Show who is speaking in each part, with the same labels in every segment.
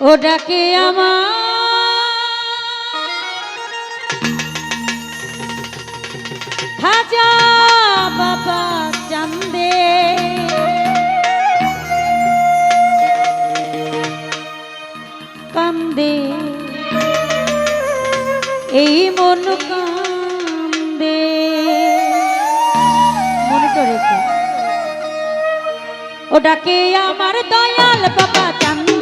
Speaker 1: ওটাকে আমার। খাজা বাবা এই মন কান্দে। মনে করেছে ওটাকে আমার দয়াল বাবা চান্দে।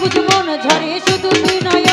Speaker 1: বুঝব না ঝরে শুধু তুই নয়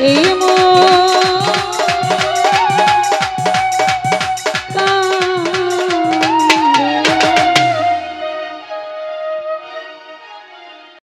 Speaker 1: এই